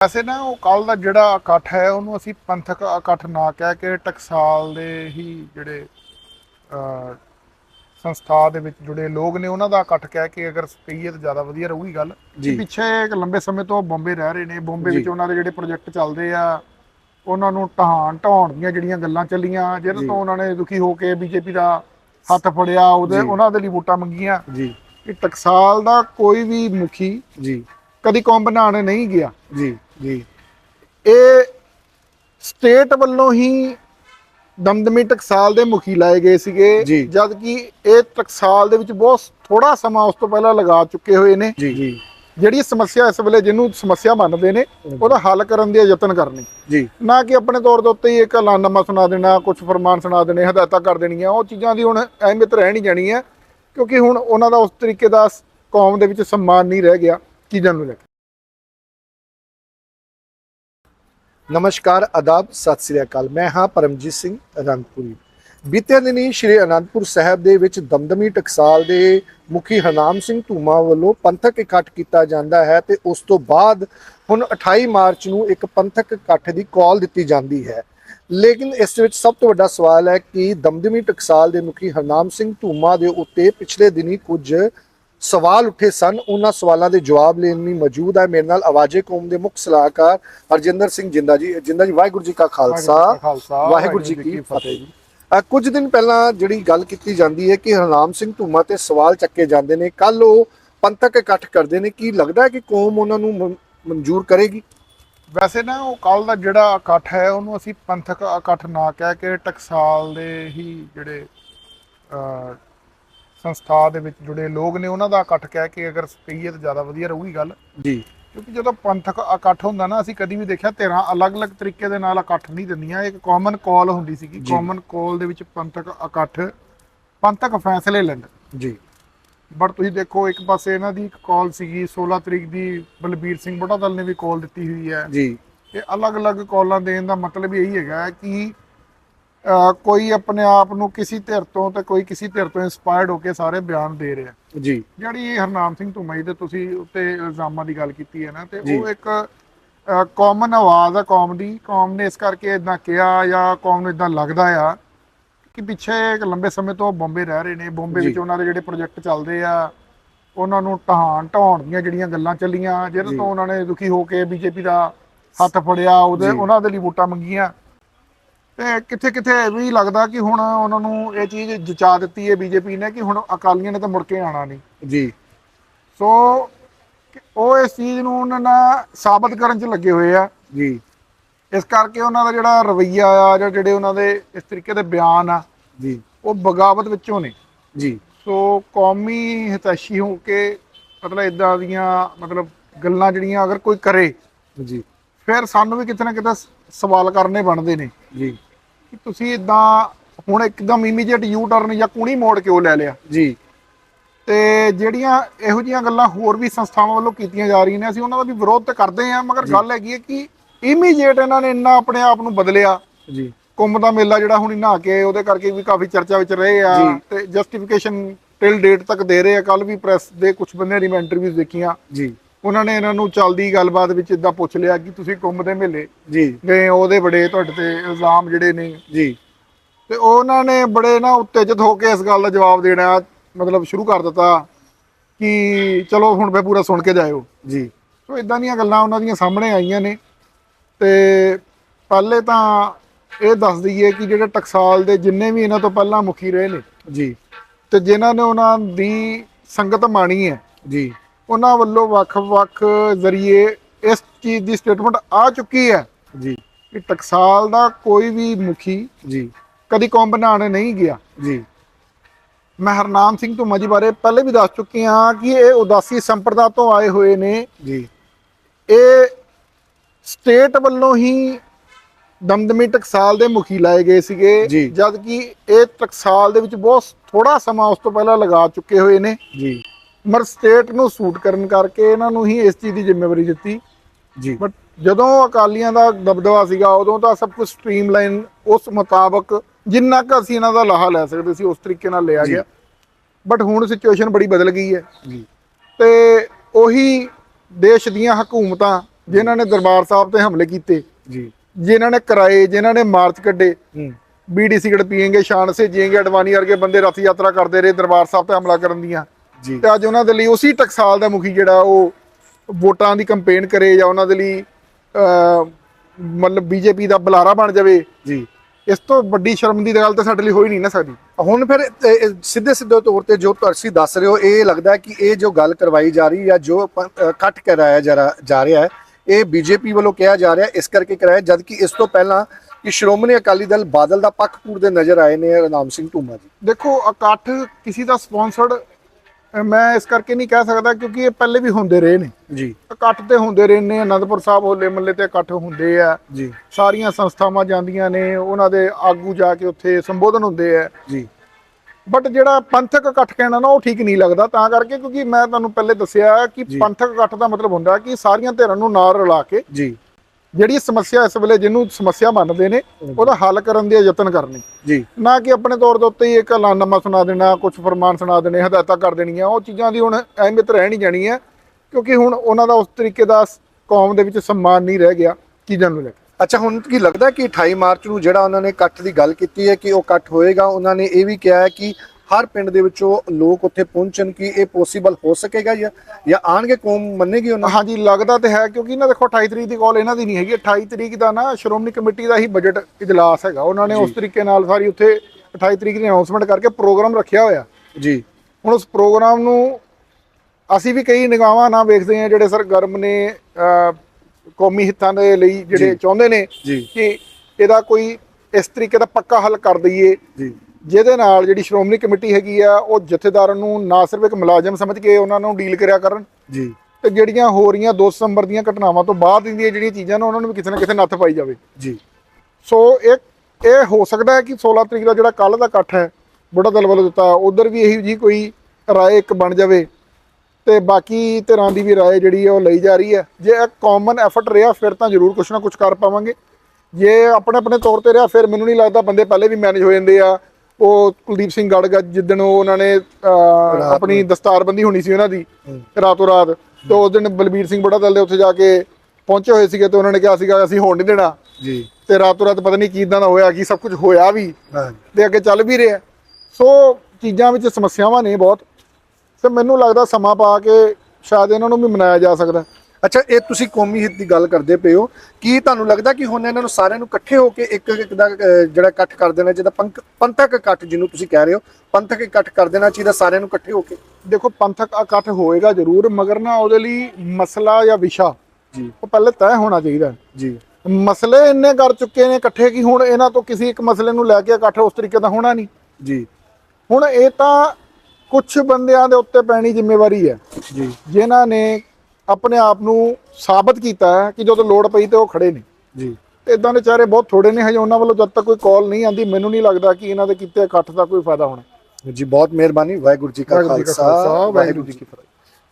ਵੈਸੇ ਨਾ ਉਹ ਕੱਲ ਦਾ ਜਿਹੜਾ ਇਕੱਠ ਹੈ ਉਹਨੂੰ ਅਸੀਂ ਪੰਥਕ ਇਕੱਠ ਨਾ ਕਹਿ ਕੇ ਟਕਸਾਲ ਦੇ ਹੀ ਜਿਹੜੇ ਸੰਸਥਾ ਦੇ ਵਿੱਚ ਜੁੜੇ ਲੋਕ ਨੇ ਉਹਨਾਂ ਦਾ ਇਕੱਠ ਕਹਿ ਕੇ ਅਗਰ ਕਹੀਏ ਤਾਂ ਜ਼ਿਆਦਾ ਵਧੀਆ ਰਹੂਗੀ ਗੱਲ ਪਿੱਛੇ ਇੱਕ ਲੰਬੇ ਸਮੇਂ ਤੋਂ ਬੰਬੇ ਰਹਿ ਰਹੇ ਨੇ ਬੰਬੇ। ਵਿੱਚ ਉਹਨਾਂ ਦੇ ਜਿਹੜੇ ਪ੍ਰੋਜੈਕਟ ਚੱਲਦੇ ਆ ਉਹਨਾਂ ਨੂੰ ਢਾਣ ਢਾਉਣ ਦੀਆਂ ਜਿਹੜੀਆਂ ਗੱਲਾਂ ਚੱਲੀਆਂ ਜਿਹਦੇ ਜੀ। ਤੋਂ ਉਹਨਾਂ ਨੇ ਦੁਖੀ ਹੋ ਕੇ ਬੀਜੇਪੀ ਦਾ ਹੱਥ ਫੜਿਆ ਉਹਦੇ। ਉਹਨਾਂ ਦੇ ਲਈ ਵੋਟਾਂ ਮੰਗੀਆਂ ਜੀ ਕਿ ਟਕਸਾਲ ਦਾ ਕੋਈ ਵੀ ਮੁਖੀ ਜੀ ਕਦੀ ਕੌਮ ਬਣਾਉਣ ਨਹੀਂ ਗਿਆ। ਜੀ ਜੀ। ਇਹ ਸਟੇਟ ਵੱਲੋਂ ਹੀ ਦਮਦਮੀ ਟਕਸਾਲ ਦੇ ਮੁਖੀ ਲਾਏ ਗਏ ਸੀਗੇ। ਜਦ ਕਿ ਇਹ ਟਕਸਾਲ ਦੇ ਵਿੱਚ ਬਹੁਤ ਥੋੜਾ ਸਮਾਂ ਉਸ ਤੋਂ ਪਹਿਲਾਂ ਲਗਾ ਚੁੱਕੇ ਹੋਏ ਨੇ। ਜੀ ਜੀ। ਜਿਹੜੀ ਸਮੱਸਿਆ ਇਸ ਵੇਲੇ ਜਿਹਨੂੰ ਸਮੱਸਿਆ ਮੰਨਦੇ ਨੇ ਉਹਦਾ ਹੱਲ ਕਰਨ ਦੇ ਯਤਨ ਕਰਨੇ। ਜੀ। ਨਾ ਕਿ ਆਪਣੇ ਤੌਰ ਦੇ ਉੱਤੇ ਹੀ ਇੱਕ ਐਲਾਨਨਾਮਾ ਸੁਣਾ ਦੇਣਾ ਕੁਝ ਫਰਮਾਨ ਸੁਣਾ ਦੇਣੇ ਹਦਾਇਤਾਂ ਕਰ ਦੇਣੀਆਂ ਉਹ ਚੀਜ਼ਾਂ ਦੀ ਹੁਣ ਅਹਿਮੀਅਤ ਰਹਿ ਨਹੀਂ ਜਾਣੀ ਹੈ। ਕਿਉਂਕਿ ਹੁਣ ਉਹਨਾਂ ਦਾ ਉਸ ਤਰੀਕੇ ਦਾ ਕੌਮ ਦੇ ਵਿੱਚ ਸਨਮਾਨ ਨਹੀਂ ਰਹਿ ਗਿਆ। ਚੀਜ਼ਾਂ ਨੂੰ ਲੈ ਕੇ ਨਮਸਕਾਰ ਆਦਾਬ ਸਤਿ ਸ੍ਰੀ ਅਕਾਲ। ਮੈਂ ਹਾਂ ਪਰਮਜੀਤ ਸਿੰਘ ਅਨੰਦਪੁਰੀ। ਬੀਤੇ ਦਿਨੀ ਸ਼੍ਰੀ ਅਨੰਦਪੁਰ ਸਾਹਿਬ ਦੇ ਵਿੱਚ ਦਮਦਮੀ ਟਕਸਾਲ ਦੇ ਮੁਖੀ ਹਰਨਾਮ ਸਿੰਘ ਧੂਮਾ ਵੱਲੋਂ ਪੰਥਕ ਇਕੱਠ ਕੀਤਾ ਜਾਂਦਾ ਹੈ ਤੇ ਉਸ ਤੋਂ ਬਾਅਦ ਹੁਣ 28 ਮਾਰਚ ਨੂੰ ਇੱਕ ਪੰਥਕ ਇਕੱਠ ਦੀ ਕਾਲ ਦਿੱਤੀ ਜਾਂਦੀ ਹੈ। ਲੇਕਿਨ ਇਸ ਵਿੱਚ ਸਭ ਤੋਂ ਵੱਡਾ ਸਵਾਲ ਹੈ ਕਿ ਦਮਦਮੀ ਟਕਸਾਲ ਦੇ ਮੁਖੀ ਹਰਨਾਮ ਸਿੰਘ ਧੂਮਾ ਦੇ ਉੱਤੇ ਪਿਛਲੇ ਦਿਨੀ ਕੁਝ ਸਵਾਲ ਉੱਠੇ ਸਨ। ਉਹਨਾਂ ਸਵਾਲਾਂ ਦੇ ਜਵਾਬ ਲੈਣ ਲਈ ਮੌਜੂਦ ਹੈ ਮੇਰੇ ਨਾਲ ਆਵਾਜ਼ੇ ਕੌਮ ਦੇ ਮੁੱਖ ਸਲਾਹਕਾਰ ਹਰਜਿੰਦਰ ਸਿੰਘ ਜਿੰਦਾ ਜੀ। ਜਿੰਦਾ ਜੀ ਵਾਹਿਗੁਰੂ ਜੀ ਕਾ ਖਾਲਸਾ। ਵਾਹਿਗੁਰੂ ਜੀ ਕੀ ਫਤਿਹ ਜੀ। ਕੁਝ ਦਿਨ ਪਹਿਲਾਂ ਜਿਹੜੀ ਗੱਲ ਕੀਤੀ ਜਾਂਦੀ ਹੈ ਕਿ ਹਰਨਾਮ ਸਿੰਘ ਧੂਮਾ ਤੇ ਸਵਾਲ ਚੱਕੇ ਜਾਂਦੇ ਨੇ। ਕੱਲ ਉਹ ਪੰਥਕ ਇਕੱਠ ਕਰਦੇ ਨੇ। ਕੀ ਲੱਗਦਾ ਹੈ ਕਿ ਕੌਮ ਉਹਨਾਂ ਨੂੰ ਮਨ- ਮਨਜ਼ੂਰ ਕਰੇਗੀ? ਵੈਸੇ ਨਾ ਉਹ ਕੱਲ ਦਾ ਜਿਹੜਾ ਇਕੱਠ ਹੈ ਉਹਨੂੰ ਅਸੀਂ ਪੰਥਕ ਇਕੱਠ ਨਾ ਕਹਿ ਕੇ ਟਕਸਾਲ ਦੇ ਹੀ ਜਿਹੜੇ ਸੰਸਥਾ ਦੇ ਵਿੱਚ ਜੁੜੇ ਲੋਕ ਨੇ ਉਹਨਾਂ ਦਾ ਇਕੱਠ ਕਹਿ ਕੇ ਅਗਰ ਕਹੀਏ ਤਾਂ ਜ਼ਿਆਦਾ ਵਧੀਆ ਰਹੂਗੀ ਗੱਲ। ਜੀ। ਕਿਉਂਕਿ ਜਦੋਂ ਪੰਥਕ ਇਕੱਠ ਹੁੰਦਾ ਨਾ ਅਸੀਂ ਕਦੀ ਵੀ ਦੇਖਿਆ ਧਿਰਾਂ ਅਲੱਗ-ਅਲੱਗ ਤਰੀਕੇ ਦੇ ਨਾਲ ਇਕੱਠ ਨਹੀਂ ਦਿੰਦੀਆਂ। ਇੱਕ ਕਾਮਨ ਕਾਲ ਹੁੰਦੀ ਸੀਗੀ। ਕਾਮਨ ਕਾਲ ਦੇ ਵਿੱਚ ਪੰਥਕ ਇਕੱਠ ਪੰਥਕ ਫੈਸਲੇ ਲੈਣ ਜੀ। ਬਟ ਤੁਸੀਂ ਦੇਖੋ ਇੱਕ ਪਾਸੇ ਇਹਨਾਂ ਦੀ ਇੱਕ ਕਾਲ ਸੀਗੀ 16 ਤਰੀਕ ਦੀ ਬਲਬੀਰ ਸਿੰਘ ਬੁੱਢਾ ਦਲ ਨੇ ਵੀ ਕਾਲ ਦਿੱਤੀ ਹੋਈ ਹੈ। ਜੀ। ਇਹ ਅਲੱਗ-ਅਲੱਗ ਕਾਲਾਂ ਦੇਣ ਦਾ ਮਤਲਬ ਇਹੀ ਹੈਗਾ ਕਿ ਕੋਈ ਆਪਣੇ ਆਪ ਨੂੰ ਕਿਸੇ ਧਿਰ ਤੋਂ ਤੇ ਕੋਈ ਕਿਸੇ ਧਿਰ ਤੋਂ ਇਨਸਪਾਇਰਡ ਹੋ ਕੇ ਸਾਰੇ ਬਿਆਨ ਦੇ ਰਿਹਾ ਜੀ ਜਿਹੜੀ ਇਹ ਹਰਨਾਮ ਸਿੰਘ ਧੁਮਈ ਦੇ ਤੁਸੀਂ ਉੱਤੇ ਇਲਜ਼ਾਮਾਂ ਦੀ ਗੱਲ ਕੀਤੀ ਹੈ ਨਾ ਤੇ। ਉਹ ਇੱਕ ਕਾਮਨ ਆਵਾਜ਼ ਆ ਕੌਮ ਦੀ ਕੌਮ ਨੇ ਇਸ ਕਰਕੇ ਇਦਾਂ ਕਿਹਾ ਜਾਂ ਕੌਮ ਨੂੰ ਇਦਾਂ ਲੱਗਦਾ ਆ ਕਿ ਪਿੱਛੇ ਇੱਕ ਲੰਬੇ ਸਮੇਂ ਤੋਂ ਬੰਬੇ ਰਹਿ ਰਹੇ ਨੇ ਬੰਬੇ। ਵਿੱਚ ਉਹਨਾਂ ਦੇ ਜਿਹੜੇ ਪ੍ਰੋਜੈਕਟ ਚੱਲਦੇ ਆ ਉਹਨਾਂ ਨੂੰ ਢਾਣ ਢਾਉਣ ਦੀਆਂ ਜਿਹੜੀਆਂ ਗੱਲਾਂ ਚੱਲੀਆਂ ਜਿਹਦੇ। ਤੋਂ ਉਹਨਾਂ ਨੇ ਦੁਖੀ ਹੋ ਕੇ ਬੀਜੇਪੀ ਦਾ ਹੱਥ ਫੜਿਆ ਉਹਦੇ। ਉਹਨਾਂ ਦੇ ਲਈ ਵੋਟਾਂ ਮੰਗੀਆਂ ਤੇ ਕਿੱਥੇ ਕਿੱਥੇ ਇਹ ਵੀ ਲੱਗਦਾ ਕਿ ਹੁਣ ਉਹਨਾਂ ਨੂੰ ਇਹ ਚੀਜ਼ ਜਚਾ ਦਿੱਤੀ ਹੈ ਬੀਜੇਪੀ ਨੇ ਕਿ ਹੁਣ ਅਕਾਲੀਆਂ ਨੇ ਤਾਂ ਮੁੜ ਕੇ ਆਣਾ ਨਹੀਂ। ਜੀ। ਸੋ ਉਹ ਇਸ ਚੀਜ਼ ਨੂੰ ਉਹਨਾਂ ਨੇ ਸਾਬਤ ਕਰਨ 'ਚ ਲੱਗੇ ਹੋਏ ਆ। ਜੀ। ਇਸ ਕਰਕੇ ਉਹਨਾਂ ਦਾ ਜਿਹੜਾ ਰਵਈਆ ਆ ਜਾਂ ਜਿਹੜੇ ਉਹਨਾਂ ਦੇ ਇਸ ਤਰੀਕੇ ਦੇ ਬਿਆਨ ਆ ਜੀ। ਉਹ ਬਗਾਵਤ ਵਿੱਚੋਂ ਨੇ। ਜੀ। ਸੋ ਕੌਮੀ ਹਿਤੈਸ਼ੀ ਹੋ ਕੇ ਮਤਲਬ ਇਦਾਂ ਦੀਆਂ ਮਤਲਬ ਗੱਲਾਂ ਜਿਹੜੀਆਂ ਅਗਰ ਕੋਈ ਕਰੇ ਜੀ। ਫਿਰ ਸਾਨੂੰ ਵੀ ਕਿਤੇ ਨਾ ਕਿਤੇ ਸਵਾਲ ਕਰਨੇ ਬਣਦੇ ਨੇ। ਜੀ। ਕਿ ਤੁਸੀਂ ਇਦਾਂ ਹੁਣ ਇੱਕਦਮ ਇਮੀਡੀਏਟ ਯੂ ਟਰਨ ਜਾਂ ਕੂਣੀ ਮੋੜ ਕਿਉਂ ਲੈ ਲਿਆ? ਜੀ। ਤੇ ਜਿਹੜੀਆਂ ਇਹੋ ਜਿਹੀਆਂ ਗੱਲਾਂ ਹੋਰ ਵੀ ਸੰਸਥਾਵਾਂ ਵੱਲੋਂ ਕੀਤੀਆਂ ਜਾ ਰਹੀਆਂ ਨੇ ਅਸੀਂ ਉਹਨਾਂ ਦਾ ਵੀ ਵਿਰੋਧ ਤਾਂ ਕਰਦੇ ਹਾਂ ਮਗਰ ਗੱਲ ਹੈਗੀ ਹੈ ਕਿ ਇਮੀਡੀਏਟ ਇਹਨਾਂ ਨੇ ਇੰਨਾ ਆਪਣੇ ਆਪ ਨੂੰ ਬਦਲਿਆ। ਜੀ। ਕੁੰਭ ਦਾ ਮੇਲਾ ਜਿਹੜਾ ਹੁਣ ਨਹਾ ਕੇ ਉਹਦੇ ਕਰਕੇ ਵੀ ਕਾਫੀ ਚਰਚਾ ਵਿੱਚ ਰਹੇ ਆ। ਤੇ ਜਸਟੀਫਿਕੇਸ਼ਨ ਟਿਲ ਡੇਟ ਤੱਕ ਦੇ ਰਹੇ ਆ। ਕੱਲ ਵੀ ਪ੍ਰੈਸ ਦੇ ਕੁਝ ਬੰਦੇ ਦੀ ਮੈਂ ਇੰਟਰਵਿਊਜ਼ ਦੇਖੀਆਂ। ਜੀ। ਉਹਨਾਂ ਨੇ ਇਹਨਾਂ ਨੂੰ ਚੱਲਦੀ ਗੱਲਬਾਤ ਵਿੱਚ ਇਦਾਂ ਪੁੱਛ ਲਿਆ ਕਿ ਤੁਸੀਂ ਕੁੰਭ ਦੇ ਮੇਲੇ ਜੀ। ਗਏ ਉਹਦੇ ਬੜੇ ਤੁਹਾਡੇ ਤੇ ਇਲਜ਼ਾਮ ਜਿਹੜੇ ਨੇ। ਜੀ। ਤੇ ਉਹਨਾਂ ਨੇ ਬੜੇ ਨਾ ਉਤੇਜਿਤ ਹੋ ਕੇ ਇਸ ਗੱਲ ਦਾ ਜਵਾਬ ਦੇਣਾ ਮਤਲਬ ਸ਼ੁਰੂ ਕਰ ਦਿੱਤਾ ਕਿ ਚਲੋ ਹੁਣ ਫੇ ਪੂਰਾ ਸੁਣ ਕੇ ਜਾਇਓ। ਜੀ। ਸੋ ਇਦਾਂ ਦੀਆਂ ਗੱਲਾਂ ਉਹਨਾਂ ਦੀਆਂ ਸਾਹਮਣੇ ਆਈਆਂ ਨੇ। ਤੇ ਪਹਿਲੇ ਤਾਂ ਇਹ ਦੱਸ ਦਈਏ ਕਿ ਜਿਹੜੇ ਟਕਸਾਲ ਦੇ ਜਿੰਨੇ ਵੀ ਇਹਨਾਂ ਤੋਂ ਪਹਿਲਾਂ ਮੁਖੀ ਰਹੇ ਨੇ ਜੀ। ਤੇ ਜਿਨ੍ਹਾਂ ਨੇ ਉਹਨਾਂ ਦੀ ਸੰਗਤ ਮਾਣੀ ਹੈ ਜੀ। ਉਹਨਾਂ ਵੱਲੋਂ ਵੱਖ-ਵੱਖ ਜ਼ਰੀਏ ਇਸ ਚੀਜ਼ ਦੀ ਸਟੇਟਮੈਂਟ ਆ ਚੁੱਕੀ ਹੈ ਜੀ। ਕਿ ਟਕਸਾਲ ਦਾ ਕੋਈ ਵੀ ਮੁਖੀ ਜੀ। ਕਦੀ ਕੌਮ ਬਣਾਉਣ ਨਹੀਂ ਗਿਆ। ਜੀ। ਮੈਂ ਹਰਨਾਮ ਸਿੰਘ ਧੁਮਾ ਜੀ ਬਾਰੇ ਪਹਿਲੇ ਵੀ ਦੱਸ ਚੁੱਕੀ ਹਾਂ ਕਿ ਇਹ ਉਦਾਸੀ ਸੰਪਰਦਾ ਤੋਂ ਆਏ ਹੋਏ ਨੇ। ਜੀ। ਇਹ ਸਟੇਟ ਵੱਲੋਂ ਹੀ ਦਮਦਮੀ ਟਕਸਾਲ ਦੇ ਮੁਖੀ ਲਾਏ ਗਏ ਸੀਗੇ। ਜਦ ਕਿ ਇਹ ਟਕਸਾਲ ਦੇ ਵਿੱਚ ਬਹੁਤ ਥੋੜਾ ਸਮਾਂ ਉਸ ਤੋਂ ਪਹਿਲਾਂ ਲਗਾ ਚੁੱਕੇ ਹੋਏ ਨੇ। ਜੀ। ਮਰ ਸਟੇਟ ਨੂੰ ਸੂਟ ਕਰਨ ਕਰਕੇ ਇਹਨਾਂ ਨੂੰ ਹੀ ਇਸ ਚੀਜ਼ ਦੀ ਜ਼ਿੰਮੇਵਾਰੀ ਦਿੱਤੀ। ਜੀ। ਬਟ ਜਦੋਂ ਅਕਾਲੀਆਂ ਦਾ ਦਬਦਬਾ ਸੀਗਾ ਉਦੋਂ ਤਾਂ ਸਭ ਕੁਝ ਸਟ੍ਰੀਮਲਾਈਨ ਉਸ ਮੁਤਾਬਕ ਜਿੰਨਾ ਕੁ ਅਸੀਂ ਇਹਨਾਂ ਦਾ ਲਾਹਾ ਲੈ ਸਕਦੇ ਸੀ ਉਸ ਤਰੀਕੇ ਨਾਲ ਲਿਆ। ਗਿਆ। ਬਟ ਹੁਣ ਸਿਚੁਏਸ਼ਨ ਬੜੀ ਬਦਲ ਗਈ ਹੈ। ਜੀ। ਤੇ ਉਹੀ ਦੇਸ਼ ਦੀਆਂ ਹਕੂਮਤਾਂ ਜਿਨ੍ਹਾਂ ਨੇ ਦਰਬਾਰ ਸਾਹਿਬ ਤੇ ਹਮਲੇ ਕੀਤੇ ਜੀ। ਜਿਨ੍ਹਾਂ ਨੇ ਕਰਾਏ ਜਿਨ੍ਹਾਂ ਨੇ ਮਾਰਚ ਕੱਢੇ ਬੀੜੀ ਸਿਗਰਟ ਪੀਏਂਗੇ ਸ਼ਾਨ ਸੇ ਜੀਏਂਗੇ ਅਡਵਾਨੀ ਵਰਗੇ ਬੰਦੇ ਰਥ ਯਾਤਰਾ ਕਰਦੇ ਰਹੇ ਦਰਬਾਰ ਸਾਹਿਬ ਤੇ ਹਮਲਾ ਕਰਨ ਦੀਆਂ। ਤੇ ਅੱਜ ਉਹਨਾਂ ਦੇ ਲਈ ਉਸੇ ਟਕਸਾਲ ਦਾ ਮੁਖੀ ਜਿਹੜਾ ਉਹ ਵੋਟਾਂ ਦੀ ਕੈਂਪੇਨ ਕਰੇ ਜਾਂ ਉਹਨਾਂ ਦੇ ਲਈ ਮਤਲਬ ਬੀਜੇਪੀ ਦਾ ਬੁਲਾਰਾ ਬਣ ਜਾਵੇ। ਜੀ। ਇਸ ਤੋਂ ਵੱਡੀ ਸ਼ਰਮ ਦੀ ਗੱਲ ਤਾਂ ਸਾਡੇ ਲਈ ਹੋ ਹੀ ਨਹੀਂ ਨਾ ਸਕਦੀ ਹੁਣ ਫਿਰ ਸਿੱਧੇ ਸਿੱਧੇ ਤੌਰ ਤੇ ਜੋ ਤੁਸੀਂ ਦੱਸ ਰਹੇ ਹੋ ਇਹ ਲੱਗਦਾ ਹੈ ਕਿ ਇਹ ਜੋ ਗੱਲ ਕਰਵਾਈ ਜਾ ਰਹੀ ਜੋ ਅ, ਇਕੱਠ ਕਰਾਇਆ ਜਾ ਜਾ ਰਿਹਾ ਹੈ ਇਹ ਬੀਜੇਪੀ ਵੱਲੋਂ ਕਿਹਾ ਜਾ ਰਿਹਾ ਇਸ ਕਰਕੇ ਕਰਾਇਆ ਜਦ ਕਿ ਇਸ ਤੋਂ ਪਹਿਲਾਂ ਕਿ ਸ਼੍ਰੋਮਣੀ ਅਕਾਲੀ ਦਲ ਬਾਦਲ ਦਾ ਪੱਖ ਪੂਰਦੇ ਨਜ਼ਰ ਆਏ ਨੇ ਰਨਾਮ ਸਿੰਘ ਧੂਮਾ ਜੀ। ਦੇਖੋ ਇਕੱਠ ਕਿਸੇ ਦਾ ਸਪਾਂਸਰਡ ਮੈਂ ਇਸ ਕਰਕੇ ਨਹੀਂ ਕਹਿ ਸਕਦਾ ਕਿਉਂਕਿ ਇਹ ਪਹਿਲੇ ਵੀ ਹੁੰਦੇ ਰਹੇ ਨੇ। ਜੀ। ਇਕੱਠ ਤੇ ਹੁੰਦੇ ਰਹੇ ਨੇ ਅਨੰਦਪੁਰ ਸਾਹਿਬ ਹੋਲੇ ਮੱਲੇ ਤੇ ਇਕੱਠ ਹੁੰਦੇ ਆ। ਜੀ। ਸਾਰੀਆਂ ਸੰਸਥਾਵਾਂ ਜਾਂਦੀਆਂ ਨੇ ਉਹਨਾਂ ਦੇ ਆਗੂ ਜਾ ਕੇ ਉੱਥੇ ਸੰਬੋਧਨ ਹੁੰਦੇ ਆ। ਜੀ। ਬਟ ਜਿਹੜਾ ਪੰਥਕ ਇਕੱਠ ਕਹਿਣਾ ਨਾ ਉਹ ਠੀਕ ਨਹੀਂ ਲੱਗਦਾ। ਤਾਂ ਕਰਕੇ ਕਿਉਂਕਿ ਮੈਂ ਤੁਹਾਨੂੰ ਪਹਿਲੇ ਦੱਸਿਆ ਕਿ। ਪੰਥਕ ਇਕੱਠ ਦਾ ਮਤਲਬ ਹੁੰਦਾ ਕਿ ਸਾਰੀਆਂ ਧਿਰਾਂ ਨੂੰ ਨਾਲ ਰਲਾ ਕੇ ਜੀ। ਜਿਹੜੀ ਸਮੱਸਿਆ ਇਸ ਵੇਲੇ ਜਿਹਨੂੰ ਸਮੱਸਿਆ ਮੰਨਦੇ ਨੇ ਉਹਦਾ ਹੱਲ ਕਰਨ ਦੇ ਯਤਨ ਕਰਨੇ। ਜੀ। ਨਾ ਕਿ ਆਪਣੇ ਤੌਰ ਦੇ ਉੱਤੇ ਹੀ ਇੱਕ ਐਲਾਨਨਾਮਾ ਸੁਣਾ ਦੇਣਾ ਕੁਝ ਫਰਮਾਨ ਸੁਣਾ ਦੇਣੇ ਹਦਾਇਤਾਂ ਕਰ ਦੇਣੀਆਂ ਉਹ ਚੀਜ਼ਾਂ ਦੀ ਹੁਣ ਅਹਿਮੀਅਤ ਰਹਿ ਨਹੀਂ ਜਾਣੀ ਹੈ ਕਿਉਂਕਿ ਹੁਣ ਉਹਨਾਂ ਦਾ ਉਸ ਤਰੀਕੇ ਦਾ ਕੌਮ ਦੇ ਵਿੱਚ ਸਨਮਾਨ ਨਹੀਂ ਰਹਿ ਗਿਆ ਚੀਜ਼ਾਂ ਨੂੰ ਲੈ ਕੇ। ਅੱਛਾ ਹੁਣ ਕੀ ਲੱਗਦਾ ਕਿ 28 ਮਾਰਚ ਨੂੰ ਜਿਹੜਾ ਉਹਨਾਂ ਨੇ ਇਕੱਠ ਦੀ ਗੱਲ ਕੀਤੀ ਹੈ ਕਿ ਉਹ ਇਕੱਠ ਹੋਏਗਾ ਉਹਨਾਂ ਨੇ ਇਹ ਵੀ ਕਿਹਾ ਹੈ ਕਿ ਹਰ ਪਿੰਡ ਦੇ ਵਿੱਚੋਂ ਲੋਕ ਉੱਥੇ ਪਹੁੰਚਣ ਕਿ ਇਹ ਪੋਸੀਬਲ ਹੋ ਸਕੇਗਾ ਜਾਂ ਜਾਂ ਆਣਗੇ ਕੌਮ ਮੰਨੇਗੀ ਉਹਨਾਂ ਨੂੰ? ਹਾਂਜੀ ਲੱਗਦਾ ਤੇ ਹੈ ਕਿਉਂਕਿ ਇਹਨਾਂ ਦੇਖੋ 28 ਤਰੀਕ ਦੀ ਕਾਲ ਇਹਨਾਂ ਦੀ ਨਹੀਂ ਹੈਗੀ। 28 ਤਰੀਕ ਦਾ ਨਾ ਸ਼੍ਰੋਮਣੀ ਕਮੇਟੀ ਦਾ ਹੀ ਬਜਟ ਇਜਲਾਸ ਹੈਗਾ। ਉਹਨਾਂ ਨੇ ਉਸ ਤਰੀਕੇ ਨਾਲ ਸਾਰੀ ਉੱਥੇ 28 ਤਰੀਕ ਦੀ ਅਨਾਉਂਸਮੈਂਟ ਕਰਕੇ ਪ੍ਰੋਗਰਾਮ ਰੱਖਿਆ ਹੋਇਆ। ਜੀ। ਹੁਣ ਉਸ ਪ੍ਰੋਗਰਾਮ ਨੂੰ ਅਸੀਂ ਵੀ ਕਈ ਨਿਗਾਹਾਂ ਨਾਲ ਵੇਖਦੇ ਹਾਂ ਜਿਹੜੇ ਸਰਗਰਮ ਨੇ ਅਹ, ਕੌਮੀ ਹਿੱਤਾਂ ਦੇ ਲਈ ਜਿਹੜੇ। ਚਾਹੁੰਦੇ ਨੇ ਜੀ। ਕਿ ਇਹਦਾ ਕੋਈ ਇਸ ਤਰੀਕੇ ਦਾ ਪੱਕਾ ਹੱਲ ਕਰ ਦਈਏ। ਜੀ। ਜਿਹਦੇ ਨਾਲ ਜਿਹੜੀ ਸ਼੍ਰੋਮਣੀ ਕਮੇਟੀ ਹੈਗੀ ਆ ਉਹ ਜਥੇਦਾਰਾਂ ਨੂੰ ਨਾ ਸਿਰਫ ਇੱਕ ਮੁਲਾਜ਼ਮ ਸਮਝ ਕੇ ਉਹਨਾਂ ਨੂੰ ਡੀਲ ਕਰਿਆ ਕਰਨ ਜੀ। ਤੇ ਜਿਹੜੀਆਂ ਹੋ ਰਹੀਆਂ 2 ਦਸੰਬਰ ਦੀਆਂ ਘਟਨਾਵਾਂ ਤੋਂ ਬਾਅਦ ਦੀਆਂ ਜਿਹੜੀਆਂ ਚੀਜ਼ਾਂ ਨੇ ਉਹਨਾਂ ਨੂੰ ਵੀ ਕਿਸੇ ਨਾ ਕਿਸੇ ਨੱਥ ਪਾਈ ਜਾਵੇ। ਜੀ। ਸੋ ਇਹ ਇਹ ਹੋ ਸਕਦਾ ਹੈ ਕਿ 16 ਤਰੀਕ ਦਾ ਜਿਹੜਾ ਕੱਲ ਦਾ ਇਕੱਠ ਹੈ ਬੁੱਢਾ ਦਲ ਵੱਲੋਂ ਦਿੱਤਾ ਉਧਰ ਵੀ ਇਹੀ ਜੀ ਕੋਈ ਰਾਏ ਇੱਕ ਬਣ ਜਾਵੇ ਤੇ ਬਾਕੀ ਧਿਰਾਂ ਦੀ ਵੀ ਰਾਏ ਜਿਹੜੀ ਹੈ ਉਹ ਲਈ ਜਾ ਰਹੀ ਹੈ। ਜੇ ਇੱਕ ਕਾਮਨ ਐਫਰਟ ਰਿਹਾ ਫਿਰ ਤਾਂ ਜ਼ਰੂਰ ਕੁਛ ਨਾ ਕੁਛ ਕਰ ਪਾਵਾਂਗੇ। ਜੇ ਆਪਣੇ ਆਪਣੇ ਤੌਰ ਤੇ ਰਿਹਾ ਫਿਰ ਮੈਨੂੰ ਨਹੀਂ ਲੱਗਦਾ ਬੰਦੇ ਪਹਿਲੇ ਵੀ ਮੈਨੇਜ ਹੋ ਜਾਂਦੇ ਆ ਉਹ ਕੁਲਦੀਪ ਸਿੰਘ ਗੜਗਾ ਜਿੱਦਣ ਉਹ ਉਹਨਾਂ ਨੇ ਆਪਣੀ ਦਸਤਾਰਬੰਦੀ ਹੋਣੀ ਸੀ ਉਹਨਾਂ ਦੀ ਰਾਤੋਂ ਰਾਤ ਤੇ ਉਸ ਦਿਨ ਬਲਬੀਰ ਸਿੰਘ ਬੁੱਢਾ ਦਲ ਦੇ ਉੱਥੇ ਜਾ ਕੇ ਪਹੁੰਚੇ ਹੋਏ ਸੀਗੇ ਤੇ ਉਹਨਾਂ ਨੇ ਕਿਹਾ ਸੀਗਾ ਅਸੀਂ ਹੋਣ ਨਹੀਂ ਦੇਣਾ। ਜੀ। ਤੇ ਰਾਤੋਂ ਰਾਤ ਪਤਾ ਨਹੀਂ ਕੀ ਇਦਾਂ ਦਾ ਹੋਇਆ ਕੀ ਸਭ ਕੁਝ ਹੋਇਆ ਵੀ। ਤੇ ਅੱਗੇ ਚੱਲ ਵੀ ਰਿਹਾ। ਸੋ ਚੀਜ਼ਾਂ ਵਿੱਚ ਸਮੱਸਿਆਵਾਂ ਨੇ ਬਹੁਤ। ਤੇ ਮੈਨੂੰ ਲੱਗਦਾ ਸਮਾਂ ਪਾ ਕੇ ਸ਼ਾਇਦ ਇਹਨਾਂ ਨੂੰ ਵੀ ਮਨਾਇਆ ਜਾ ਸਕਦਾ। ਅੱਛਾ ਇਹ ਤੁਸੀਂ ਕੌਮੀ ਹਿੱਤ ਦੀ ਗੱਲ ਕਰਦੇ ਪਏ ਹੋ। ਕੀ ਤੁਹਾਨੂੰ ਲੱਗਦਾ ਕਿ ਹੁਣ ਇਹਨਾਂ ਨੂੰ ਸਾਰਿਆਂ ਨੂੰ ਇਕੱਠੇ ਹੋ ਕੇ ਇੱਕ ਇੱਕ ਦਾ ਅਹ, ਜਿਹੜਾ ਇਕੱਠ ਕਰ ਦੇਣਾ ਚਾਹੀਦਾ? ਪੰਕ- ਪੰਥਕ ਇਕੱਠ ਜਿਹਨੂੰ ਤੁਸੀਂ ਕਹਿ ਰਹੇ ਹੋ ਪੰਥਕ ਇਕੱਠ ਕਰ ਦੇਣਾ ਚਾਹੀਦਾ ਸਾਰਿਆਂ ਨੂੰ ਇਕੱਠੇ ਹੋ ਕੇ? ਦੇਖੋ ਪੰਥਕ ਇਕੱਠ ਹੋਏਗਾ ਜ਼ਰੂਰ ਮਗਰ ਨਾ ਉਹਦੇ ਲਈ ਮਸਲਾ ਜਾਂ ਵਿਸ਼ਾ ਜੀ। ਉਹ ਪਹਿਲੇ ਤੈਅ ਹੋਣਾ ਚਾਹੀਦਾ। ਜੀ। ਮਸਲੇ ਇੰਨੇ ਕਰ ਚੁੱਕੇ ਨੇ ਇਕੱਠੇ ਕਿ ਹੁਣ ਇਹਨਾਂ ਤੋਂ ਕਿਸੇ ਇੱਕ ਮਸਲੇ ਨੂੰ ਲੈ ਕੇ ਇਕੱਠ ਉਸ ਤਰੀਕੇ ਦਾ ਹੋਣਾ ਨਹੀਂ। ਜੀ। ਹੁਣ ਇਹ ਤਾਂ ਕੁਝ ਬੰਦਿਆਂ ਦੇ ਉੱਤੇ ਪੈਣੀ ਜ਼ਿੰਮੇਵਾਰੀ ਹੈ। ਜੀ। ਜਿਨ੍ਹਾਂ ਨੇ ਆਪਣੇ ਆਪ ਨੂੰ ਸਾਬਤ ਕੀਤਾ ਹੈ ਕਿ ਜਦੋਂ ਲੋੜ ਪਈ ਤੇ ਉਹ ਖੜੇ ਨੇ। ਜੀ। ਤੇ ਇਦਾਂ ਦੇ ਚਾਰੇ ਬਹੁਤ ਥੋੜੇ ਨੇ ਹਜੇ ਉਹਨਾਂ ਵੱਲੋਂ ਜਦ ਤੱਕ ਕੋਈ ਕਾਲ ਨਹੀਂ ਆਂਦੀ ਮੈਨੂੰ ਨਹੀਂ ਲੱਗਦਾ ਕਿ ਇਹਨਾਂ ਦੇ ਕੀਤੇ ਇਕੱਠ ਦਾ ਕੋਈ ਫਾਇਦਾ ਹੋਣਾ। ਜੀ ਬਹੁਤ ਮਿਹਰਬਾਨੀ ਵਾਹਿਗੁਰੂ ਜੀ ਕਾ ਖਾਲਸਾ ਵਾਹਿਗੁਰੂ ਜੀ ਕੀ ਫਤਿਹ।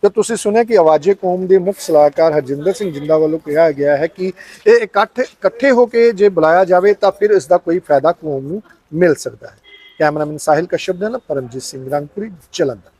ਤੇ ਤੁਸੀਂ ਸੁਣਿਆ ਕਿ ਆਵਾਜ਼ੇ ਕੌਮ ਦੇ ਮੁੱਖ ਸਲਾਹਕਾਰ ਹਰਜਿੰਦਰ ਸਿੰਘ ਜਿੰਦਾ ਵੱਲੋਂ ਕਿਹਾ ਗਿਆ ਹੈ ਕਿ ਇਹ ਇਕੱਠ ਇਕੱਠੇ ਹੋ ਕੇ ਜੇ ਬੁਲਾਇਆ ਜਾਵੇ ਤਾਂ ਫਿਰ ਇਸ ਦਾ ਕੋਈ ਫਾਇਦਾ ਕੌਮ ਨੂੰ ਮਿਲ ਸਕਦਾ ਹੈ। ਕੈਮਰਾਮੈਨ ਸਾਹਿਲ ਕਸ਼ਪ ਦੇ ਨਾਲ ਪਰਮਜੀਤ ਸਿੰਘ ਰੰਗਪੁਰੀ ਜਲੰਧਰ।